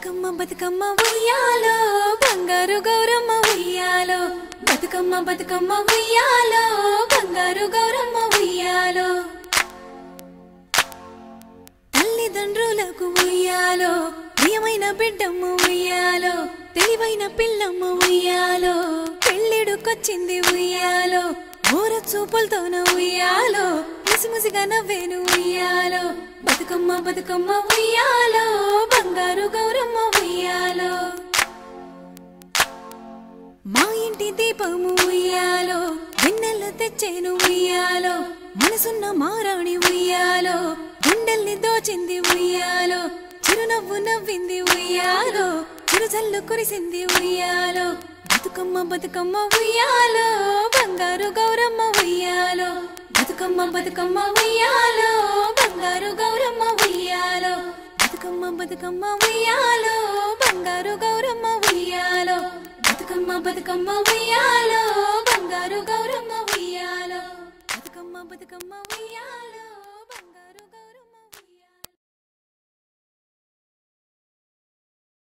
బతుకమ్మ బతుకమ్మ ఉయ్యాలో బంగారు గౌరమ్మ ఉయ్యాలో. బతుకమ్మ బతుకమ్మ ఉయ్యాలో బంగారు గౌరమ్మ ఉయ్యాలో. తల్లిదండ్రులకు ఉయ్యాలో ప్రియమైన బిడ్డమ్మ ఉయ్యాలో తెలివైన పిల్లమ్మ ఉయ్యాలో. పెళ్ళిడుకొచ్చింది ఉయ్యాలో ఊర చూపులతోన ఉయ్యాలో ముసిముసిగా నవ్వేను ఉయ్యాలో. బతుకమ్మ బతుకమ్మ ఉయ్యాలో ఇంటి దీపము ఉయ్యాలో గిన్నెలు తెచ్చేను ఉయ్యాలో మనసున్న మారాణి ఉయ్యాలో గుండెల్ని దోచింది ఉయ్యాలో చిరునవ్వు నవ్వింది ఉయ్యాలో చిరుజల్లు కురిసింది ఉయ్యాలో బతుకమ్మ బతుకమ్మ ఉయ్యాలో బంగారు గౌరమ్మ ఉయ్యాలో బతుకమ్మ బతుకమ్మ ఉయ్యాలో బంగారు గౌరమ్మ ఉయ్యాలో బతుకమ్మ బతుకమ్మ ఉయ్యాలో బంగారు గౌరమ్మ ఉయ్యాలో. బతుకమ్మ బతుకమ్మ ఉయ్యాలో.